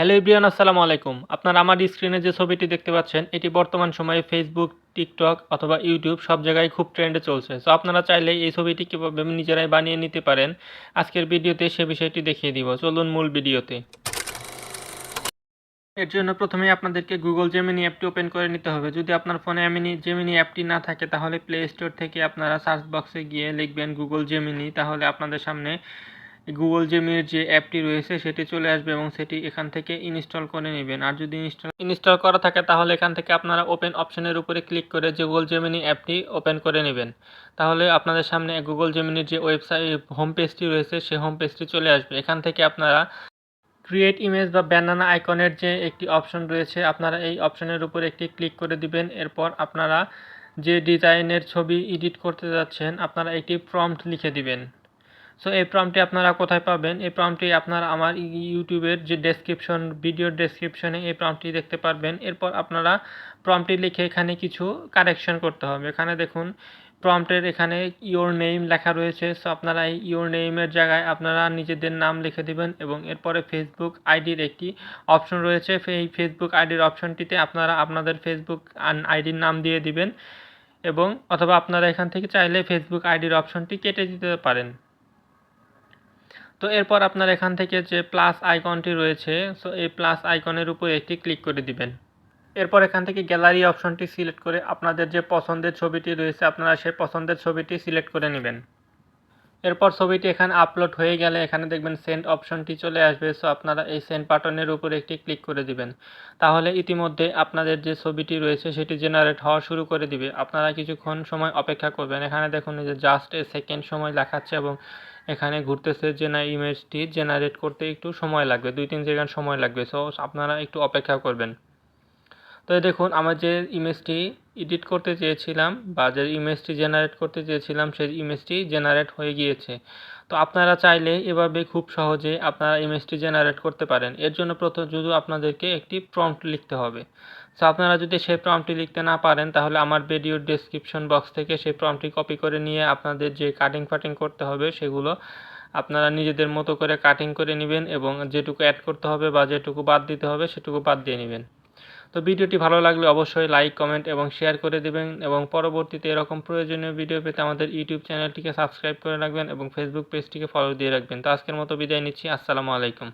Hello ইব্রিয়ান আসসালামু আলাইকুম। আপনার আমার স্ক্রিনে যে ছবিটি দেখতে পাচ্ছেন, এটি বর্তমান সময়ে ফেসবুক টিকটক অথবা ইউটিউব সব জায়গায় খুব ট্রেন্ডে চলছে। সো আপনারা চাইলে এই ছবিটি কীভাবে নিজেরাই বানিয়ে নিতে পারেন, আজকের ভিডিওতে সে বিষয়টি দেখিয়ে দিব। চলুন মূল ভিডিওতে। এর জন্য প্রথমে আপনাদেরকে গুগল জেমিনি অ্যাপটি ওপেন করে নিতে হবে। যদি আপনার ফোনে এমিনি জেমিনি অ্যাপটি না থাকে, তাহলে প্লে স্টোর থেকে আপনারা সার্চ বক্সে গিয়ে লিখবেন গুগল জেমিনি তাহলে আপনাদের সামনে গুগল জেমিনির যে অ্যাপটি রয়েছে, সেটি চলে আসবে এবং সেটি এখান থেকে ইনস্টল করে নেবেন। আর যদি ইনস্টল ইনস্টল করা থাকে, তাহলে এখান থেকে আপনারা ওপেন অপশনের উপরে ক্লিক করে যে গুগল জেমিনি অ্যাপটি ওপেন করে নেবেন। তাহলে আপনাদের সামনে গুগল জেমিনির যে ওয়েবসাইট হোম পেজটি রয়েছে সেই হোম পেজটি চলে আসবে। এখান থেকে আপনারা ক্রিয়েট ইমেজ বা ব্যানানা আইকনের যে একটি অপশন রয়েছে, আপনারা এই অপশনের উপর একটি ক্লিক করে দিবেন। এরপর আপনারা যে ডিজাইনের ছবি এডিট করতে যাচ্ছেন, আপনারা একটি প্রম্পট লিখে দিবেন। সো এই প্রম্পটটি আপনারা কোথায় পাবেন? এই প্রম্পটটি আপনারা আমার ইউটিউবের যে ডেসক্রিপশন ভিডিও ডেসক্রিপশনে এই প্রম্পটটি দেখতে পারবেন। এরপর আপনারা প্রম্পটটি লিখে এখানে কিছু কারেকশন করতে হবে। এখানে দেখুন প্রম্পটের এখানে ইওর নেম লেখা রয়েছে। সো আপনারা এই ইওর নেমের জায়গায় আপনারা নিজেদের নাম লিখে দিবেন এবং এরপরে ফেসবুক আইডির একটি অপশন রয়েছে। এই ফেসবুক আইডির অপশনটিতে আপনারা আপনাদের ফেসবুক আইডির নাম দিয়ে দিবেন এবং অথবা আপনারা এখান থেকে চাইলে ফেসবুক আইডির অপশনটি কেটে দিতে পারেন। তো এরপর আপনার এখান থেকে যে প্লাস আইকনটি রয়েছে সো এই প্লাস আইকনের উপর একটি ক্লিক করে দিবেন। এরপর এখান থেকে গ্যালারি অপশনটি সিলেক্ট করে আপনাদের যে পছন্দের ছবিটি রয়েছে, আপনারা সেই পছন্দের ছবিটি সিলেক্ট করে নেবেন। এরপর ছবিটি এখানে আপলোড হয়ে গেলে এখানে দেখবেন সেন্ড অপশনটি চলে আসবে সো আপনারা এই সেন্ড বাটনের উপর একটি ক্লিক করে দিবেন। তাহলে ইতিমধ্যে আপনাদের যে ছবিটি রয়েছে, সেটি জেনারেট হওয়া শুরু করে দিবে। আপনারা কিছুক্ষণ সময় অপেক্ষা করবেন। এখানে দেখুন যে জাস্ট এ সেকেন্ড সময় দেখাচ্ছে এবং এখানে ঘুরতেছে যে না ইমেজটি জেনারেট করতে একটু সময় লাগবে, দুই তিন সেকেন্ড সময় লাগবে। সো আপনারা একটু অপেক্ষা করবেন। তো দেখুন, আমার যে ইমেজটি এডিট করতে চেয়েছিলাম বা যে ইমেজটি জেনারেট করতে চেয়েছিলাম, সেই ইমেজটি জেনারেট হয়ে গিয়েছে। তো আপনারা চাইলে এভাবে খুব সহজে আপনারা ইমেজটি জেনারেট করতে পারেন। এর জন্য প্রথম শুধু আপনাদেরকে একটি প্রম্পট লিখতে হবে। সো আপনারা যদি সেই প্রম্পটটি লিখতে না পারেন, তাহলে আমার ভিডিওর ডেসক্রিপশন বক্স থেকে সেই প্রম্পটটি কপি করে নিয়ে আপনাদের যে কাটিং ফাটিং করতে হবে, সেগুলো আপনারা নিজেদের মতো করে কাটিং করে নেবেন এবং যেটুকু অ্যাড করতে হবে বা যেটুকু বাদ দিতে হবে, সেটুকু বাদ দিয়ে নেবেন। তো ভিডিওটি ভালো লাগলে অবশ্যই লাইক কমেন্ট এবং শেয়ার করে দেবেন এবং পরবর্তীতে এরকম প্রয়োজনীয় ভিডিও পেতে আমাদের ইউটিউব চ্যানেলটিকে সাবস্ক্রাইব করে রাখবেন এবং ফেসবুক পেজটিকে ফলো দিয়ে রাখবেন। তো আজকের মতো বিদায় নিচ্ছি, আসসালামু আলাইকুম।